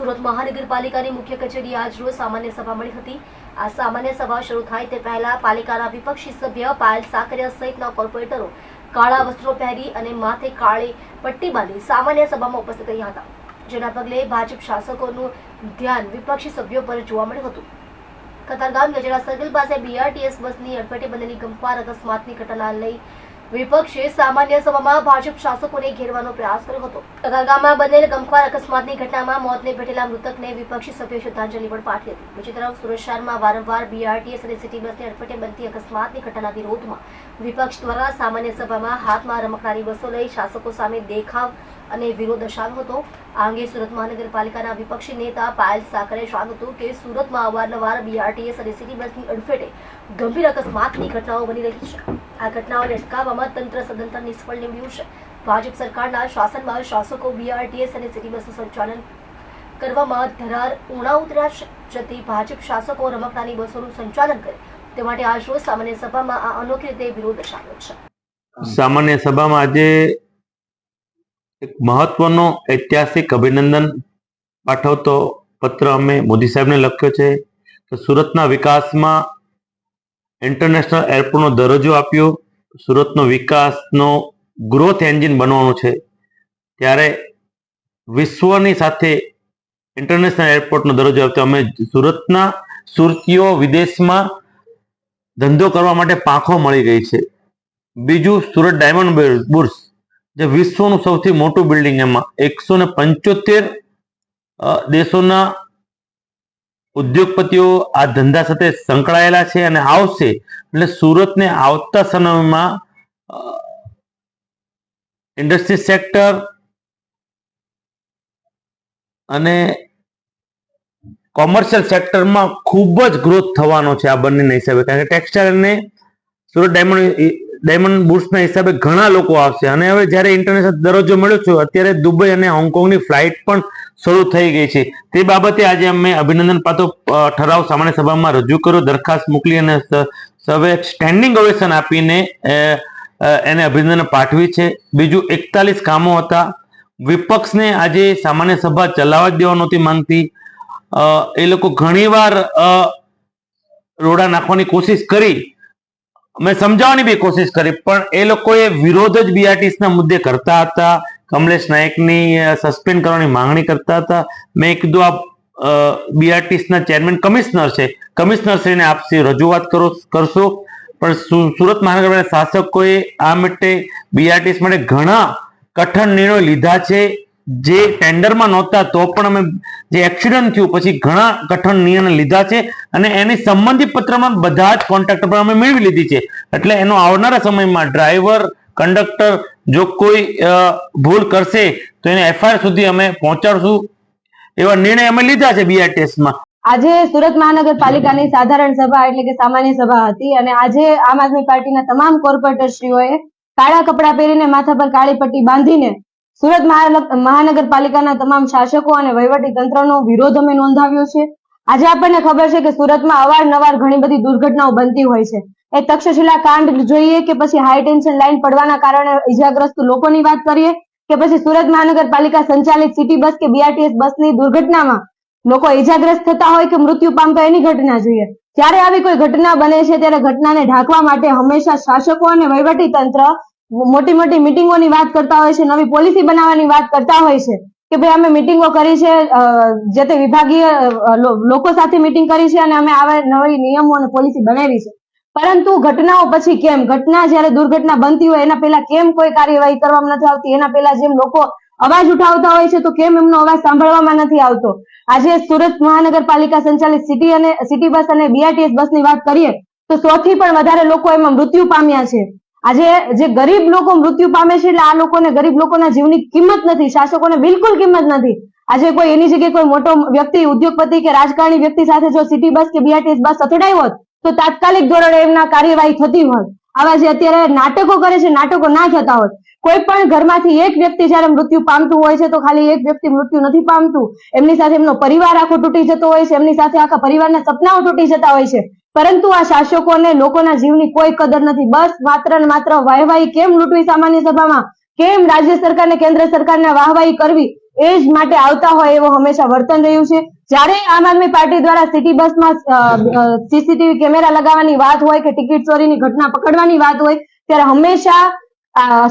સુરત મહાનગરપાલિકાની મુખ્ય કચેરી આજ રોજ સામાન્ય સભા મળી હતી. આ સામાન્ય સભા શરૂ થાય તે પહેલા પાલિકાના વિપક્ષી સભ્ય પાયલ સાકરિયા સહિતના કોર્પોરેટરો કાળા વસ્ત્રો પહેરી અને માથે કાળી પટ્ટી બાંધી સામાન્ય સભામાં ઉપસ્થિત રહ્યા હતા. જેના પગલે ભાજપ શાસકોનું ધ્યાન વિપક્ષી સભ્યો પર જોવા મળ્યું હતું. કતારગામ ગજરા સર્કલ પાસે બીઆરટીએસ બસની અડફેટે બનેલી ગંભીર અકસ્માતની ઘટના લઈ વિપક્ષે સામાન્ય સભામાં ભાજપ શાસકોને ઘેરવાનો પ્રયાસ કર્યો હતો. કતારગામમાં બનેલ ગમખ્વાર અકસ્માતની ઘટનામાં મોતને ભેટેલા મૃતકને વિપક્ષી સભ્યોએ શ્રદ્ધાંજલિ પણ પાઠવી હતી. બીજી તરફ સુરત વારંવાર બીઆરટીએસ અને સિટી બસની અડફટે બનતી અકસ્માતની ઘટનાના વિરોધમાં વિપક્ષ દ્વારા સામાન્ય સભામાં હાથમાં રમકડાની બસો લઈ શાસકો સામે દેખાવ અને વિરોધ દર્શાવ્યો હતો. આ અંગે સુરત મહાનગરપાલિકાના વિપક્ષી નેતા પાયલ સાકરે જણાવ્યું હતું કે સુરતમાં અવારનવાર બીઆરટીએસ અને સિટી બસની અડફેટે ગંભીર અકસ્માતની ઘટનાઓ બની રહી છે. આ ઘટનાઓને અટકાવવામાં તંત્ર સદંતર નિષ્ફળ નીવડ્યું છે. ભાજપ સરકારના શાસનમાં શાસકો બીઆરટીએસ અને સિટી બસનું સંચાલન કરવામાં ધરાર ઉણા ઉતર્યા જતી ભાજપ શાસકો રમકડાની બસોનું સંચાલન કરે. તે માટે આજ રોજ સામાન્ય સભામાં આ અનોખી રીતે વિરોધ દર્શાવ્યો છે. સામાન્ય સભામાં આજે એક મહત્વનો ઐતિહાસિક અભિનંદન પાઠવતો પત્ર અમે મોદી સાહેબને લખ્યો છે કે સુરતના વિકાસમાં ઇન્ટરનેશનલ એરપોર્ટનો દરજ્જો આપ્યો. સુરતનો વિકાસનો ગ્રોથ એન્જિન બનવાનું છે. ત્યારે વિશ્વની સાથે ઇન્ટરનેશનલ એરપોર્ટનો દરજ્જો આપ્યો. અમે સુરતના સુરતીઓ વિદેશમાં ધંધો કરવા માટે પાંખો મળી ગઈ છે. બીજું સુરત ડાયમંડ બુર્સ જે વિશ્વનું સૌથી મોટું બિલ્ડિંગ એમાં. એકસો ને પંચોતેર દેશોના ઉદ્યોગપતિઓ આ ધંધા સાથે સંકળાયેલા છે અને આવશે. એટલે સુરતને આવતા સમયમાં ઇન્ડસ્ટ્રી સેક્ટર અને કોમર્શિયલ સેક્ટરમાં ખૂબ જ ગ્રોથ થવાનો છે આ બંનેના હિસાબે. કારણ કે ટેક્સટાઇલ અને સુરત ડાયમંડ ડાયમંડ બુટ્સના હિસાબે ઘણા લોકો આવશે. અને હવે જ્યારે ઇન્ટરનેશનલ દરજ્જો મળ્યો છે, અત્યારે દુબઈ અને હોંગકોંગની ફ્લાઇટ પણ શરૂ થઈ ગઈ છે. તે બાબતે આજે અમે અભિનંદન પાતો ઠરાવ સામાન્ય સભામાં રજૂ કર્યો. દરખાસ્ત મોકલી અને સ- સૌએ સ્ટેન્ડિંગ ઓવેશન આપીને એને અભિનંદન પાઠવી છે. બીજું, એકતાલીસ કામો હતા. વિપક્ષને આજે સામાન્ય સભા ચલાવવા જ દેવા નહોતી માંગતી. એ લોકો ઘણીવાર રોડા નાખવાની કોશિશ કરી મેં સમજાવવાની બી કોશિશ કરી, પણ એ લોકોએ વિરોધ જ બીઆરટીએસ ના મુદ્દે કરતા હતા. કમલેશ નાયકની સસ્પેન્ડ કરવાની માંગણી કરતા હતા. મેં કીધું આ બીઆરટીસના ચેરમેન કમિશનર છે. કમિશનર શ્રીને આપશી રજૂઆત કરો, કરશો. પણ સુરત મહાનગરપાલિકા શાસકોએ આ માટે બીઆરટીસ માટે ઘણા કઠણ નિર્ણયો લીધા છે. જે ટેન્ડરમાં નહોતા, તો પણ અમે જે એક્સિડન્ટ થયું, પછી ઘણા કઠણ નિર્ણય લીધા છે અને એની સંબંધિત પત્રમાં બધા જ કોન્ટ્રાક્ટર પર અમે મેળવી લીધી છે. એટલે એનો આવનારા સમયમાં ડ્રાઈવર કંડક્ટર જો કોઈ ભૂલ કરશે, તો એને એફઆઈઆર સુધી અમે પહોંચાડશું એવા નિર્ણય અમે લીધા છે બીઆરટીએસમાં આજે સુરત મહાનગરપાલિકાની સાધારણ સભા એટલે કે સામાન્ય સભા હતી અને આજે આમ આદમી પાર્ટીના તમામ કોર્પોરેટરશ્રીઓએ કાળા કપડાં પહેરીને માથા પર કાળી પટ્ટી બાંધીને સુરત મહાનગ- મહાનગરપાલિકાના તમામ શાસકો અને વહીવટી તંત્રનો વિરોધ અમે નોંધાવ્યો છે. આજે આપણને ખબર છે કે સુરતમાં અવારનવાર ઘણી બધી દુર્ઘટનાઓ બનતી હોય છે. એ તક્ષશિલા કાંડ જોઈએ કે પછી હાઈ ટેન્શન લાઈન પડવાના કારણે ઇજાગ્રસ્ત લોકોની વાત કરીએ કે પછી સુરત મહાનગરપાલિકા સંચાલિત સિટી બસ કે બીઆરટીએસ બસની દુર્ઘટનામાં લોકો ઇજાગ્રસ્ત થતા હોય કે મૃત્યુ પામતા એની ઘટના જોઈએ. જ્યારે આવી કોઈ ઘટના બને છે ત્યારે ઘટનાને ઢાંકવા માટે હંમેશા શાસકો અને વહીવટી તંત્ર મોટી મોટી મિટિંગોની વાત કરતા હોય છે, નવી પોલિસી બનાવવાની વાત કરતા હોય છે, કે ભાઈ અમે મિટિંગો કરી છે જે તે વિભાગીય લોકો સાથે મિટિંગ કરી છે અને અમે આવા નવી નિયમો અને પોલિસી બનાવી છે. પરંતુ ઘટનાઓ પછી કેમ? ઘટના જ્યારે દુર્ઘટના બનતી હોય, એના પહેલા કેમ કોઈ કાર્યવાહી કરવામાં નથી આવતી? એના પહેલા જેમ લોકો અવાજ ઉઠાવતા હોય છે, તો કેમ એમનો અવાજ સાંભળવામાં નથી આવતો? આજે સુરત મહાનગરપાલિકા સંચાલિત સિટી અને સિટી બસ અને બીઆરટીએસ બસની વાત કરીએ, તો સો થી પણ વધારે લોકો એમાં મૃત્યુ પામ્યા છે. આજે જે ગરીબ લોકો મૃત્યુ પામે છે એટલે આ લોકોને, ગરીબ લોકોના જીવની કિંમત નથી, શાસકોને બિલકુલ કિંમત નથી. આજે કોઈ એની જગ્યાએ કોઈ મોટો વ્યક્તિ, ઉદ્યોગપતિ કે રાજકારણી વ્યક્તિ સાથે જો સિટી બસ કે બીઆરટીએસ બસ અથડાઈ હોત, તો તાત્કાલિક ધોરણે એમના કાર્યવાહી થતી હોત. આવા જે અત્યારે નાટકો કરે છે, નાટકો ના થતા હોત. કોઈ પણ ઘરમાંથી એક વ્યક્તિ જ્યારે મૃત્યુ પામતું હોય છે, તો ખાલી એક વ્યક્તિ મૃત્યુ નથી પામતું. એમની સાથે એમનો પરિવાર આખો તૂટી જતો હોય છે, એમની સાથે આખા પરિવારના સપનાઓ તૂટી જતા હોય છે. પરંતુ આ શાસકોને લોકોના જીવની કોઈ કદર નથી. બસ માત્ર ને માત્ર વાહવાહી કેમ લૂંટવી સામાન્ય સભામાં? કેમ રાજ્ય સરકાર ને કેન્દ્ર સરકારને વાહવાહી કરવી? એ જ માટે આવતા હોય એવો હંમેશા વર્તન રહ્યું છે. જ્યારે આમ આદમી પાર્ટી દ્વારા સિટી બસમાં સીસીટીવી કેમેરા લગાવવાની વાત હોય કે ટિકિટ ચોરીની ઘટના પકડવાની વાત હોય, ત્યારે હંમેશા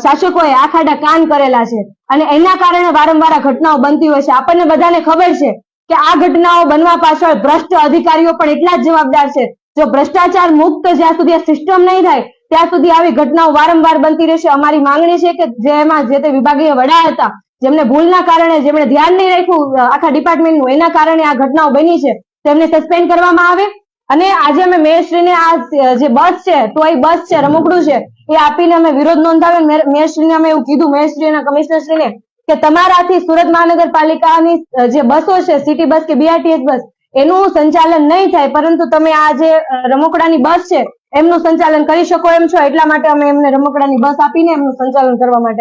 શાસકોએ આખાડા કાન કરેલા છે. અને એના કારણે વારંવાર ઘટનાઓ બનતી હોય છે. આપણને બધાને ખબર છે કે આ ઘટનાઓ બનવા પાછળ ભ્રષ્ટ અધિકારીઓ પણ એટલા જ જવાબદાર છે જો ભ્રષ્ટાચાર મુક્ત જ્યાં સુધી આ સિસ્ટમ નહીં થાય, ત્યાં સુધી આવી ઘટનાઓ વારંવાર બનતી રહેશે. અમારી માંગણી છે કે જેમાં જે તે વિભાગીય વડા હતા, જેમને ભૂલના કારણે જેમણે ધ્યાન નહીં રાખ્યું આખા ડિપાર્ટમેન્ટનું એના કારણે આ ઘટનાઓ બની છે, તેમને સસ્પેન્ડ કરવામાં આવે. અને આજે અમે મેયરશ્રીને આ જે બસ છે તો એ બસ છે, રમકડું છે, એ આપીને અમે વિરોધ નોંધાવ્યો. મેયરશ્રીને અમે એવું કીધું મેયરશ્રી કમિશનરશ્રીને, કે તમારાથી સુરત મહાનગરપાલિકાની જે બસો છે સિટી બસ કે બીઆરટીએસ બસ એનું સંચાલન નહીં થાય, પરંતુ તમે આ જે રમકડાની બસ છે, એમનું સંચાલન કરી શકો એમ છો, એટલા માટે અમે એમને રમકડાની બસ આપીને એમનું સંચાલન કરવા માટે